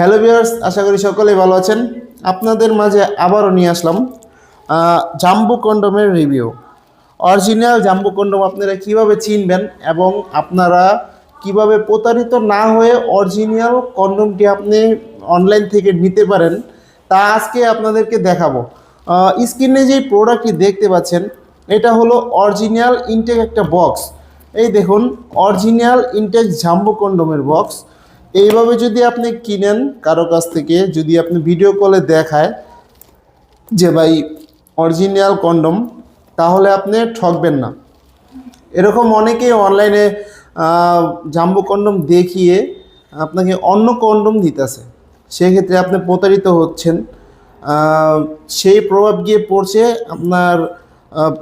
Hello viewers আশা করি সকলেই ভালো আছেন। আপনাদের মাঝে আবারও নিয়ে আসলাম জাম্বু কন্ডোমের রিভিউ অরিজিনাল জাম্বু কন্ডোম আপনারা কীভাবে চিনবেন এবং আপনারা কীভাবে প্রতারিত না হয়ে অরিজিনাল কন্ডোমটি আপনি অনলাইন থেকে নিতে পারেন, তা আজকে আপনাদেরকে দেখাবো। স্ক্রিনে যে প্রোডাক্টটি দেখতে পাচ্ছেন, এটা হলো অরিজিনাল ইনটেক একটা বক্স এই দেখুন অরিজিনাল ইনটেক জাম্বু কন্ডোমের বক্স এইভাবে যদি আপনি কিনেন কারও কাছ থেকে, যদি আপনি ভিডিও কলে দেখায় যে ভাই অরিজিনাল কন্ডম তাহলে আপনি ঠকবেন না। এরকম অনেকেই অনলাইনে জাম্বু কন্ডম দেখিয়ে আপনাকে অন্য কন্ডম দিতেছে। সেক্ষেত্রে আপনি প্রতারিত হচ্ছেন। সেই প্রভাব গিয়ে পড়ছে আপনার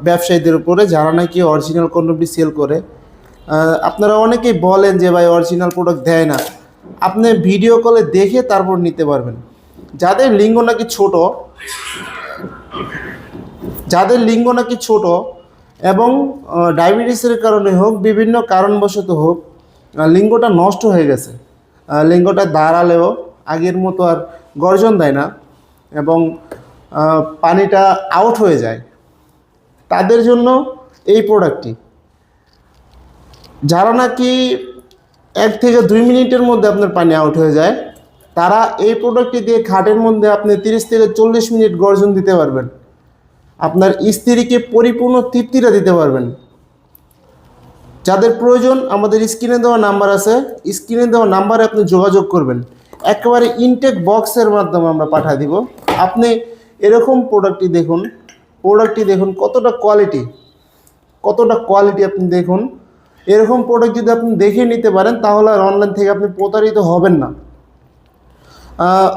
ব্যবসায়ীদের উপরে যারা নাকি অরিজিনাল কন্ডমটি সেল করে। আপনারা অনেকেই বলেন যে ভাই অরিজিনাল প্রোডাক্ট দেয় না। আপনি ভিডিও কলে দেখে তারপর নিতে পারবেন। যাদের লিঙ্গ নাকি ছোট, যাদের লিঙ্গ নাকি ছোট এবং ডায়াবেটিসের কারণে হোক, বিভিন্ন কারণবশত হোক লিঙ্গটা নষ্ট হয়ে গেছে। লিঙ্গটা দাঁড়ালেও আগের মতো আর গর্জন দেয় না এবং পানিটা আউট হয়ে যায়। তাদের জন্য এই প্রোডাক্টটি যারা নাকি এক থেকে দুই মিনিটের মধ্যে আপনার পানি আউট হয়ে যায়। তারা এই প্রোডাক্টটি দিয়ে খাটের মধ্যে আপনি তিরিশ থেকে চল্লিশ মিনিট গর্জন দিতে পারবেন। আপনার স্ত্রীকে পরিপূর্ণ তৃপ্তিটা দিতে পারবেন। যাদের প্রয়োজন, আমাদের স্ক্রিনে দেওয়া নাম্বার আছে। স্ক্রিনে দেওয়া নাম্বারে আপনি যোগাযোগ করবেন। একেবারে ইনটেক বক্সের মাধ্যমে আমরা পাঠিয়ে দিব। আপনি এরকম প্রোডাক্টটি দেখুন। প্রোডাক্টটি দেখুন কতটা কোয়ালিটি কতটা কোয়ালিটি আপনি দেখুন। এরকম প্রোডাক্ট যদি আপনি দেখে নিতে পারেন, তাহলে আর অনলাইন থেকে আপনি প্রতারিত হবেন না।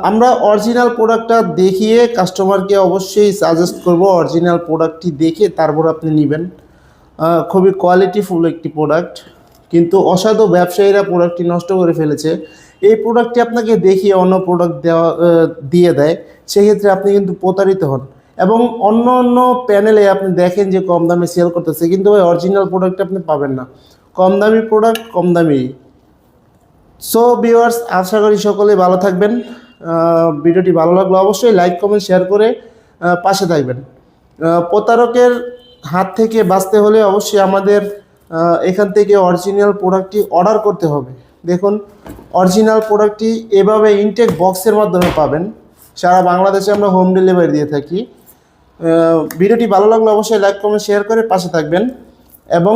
আমরা অরিজিনাল প্রোডাক্টটা দেখিয়ে কাস্টমারকে অবশ্যই সাজেস্ট করব অরিজিনাল প্রোডাক্টটি দেখে তারপর আপনি নেবেন। খুবই কোয়ালিটিফুল একটি প্রোডাক্ট কিন্তু অসাধু ব্যবসায়ীরা প্রোডাক্টটি নষ্ট করে ফেলেছে। এই প্রোডাক্টটি আপনাকে দেখিয়ে অন্য প্রোডাক্ট দেওয়া দিয়ে দেয়, সেক্ষেত্রে আপনি কিন্তু প্রতারিত হন। এবং অন্য অন্য প্যানেলে আপনি দেখেন যে কম দামে সেল করতেছে, কিন্তু ওই অরিজিনাল প্রোডাক্ট আপনি পাবেন না। কম দামি প্রোডাক্ট কম দামি। সো ভিউয়ার্স আশা করি সকলে ভালো থাকবেন। ভিডিওটি ভালো লাগলে অবশ্যই লাইক কমেন্ট শেয়ার করে পাশে থাকবেন। প্রতারকের হাত থেকে বাঁচতে হলে অবশ্যই আমাদের এখান থেকে অরিজিনাল প্রোডাক্টটি অর্ডার করতে হবে। দেখুন অরিজিনাল প্রোডাক্টটি এভাবে ইনটেক বক্সের মাধ্যমে পাবেন। সারা বাংলাদেশে আমরা হোম ডেলিভারি দিয়ে থাকি। ভিডিওটি ভালো লাগলে অবশ্যই লাইক কমেন্ট শেয়ার করে পাশে থাকবেন। এবং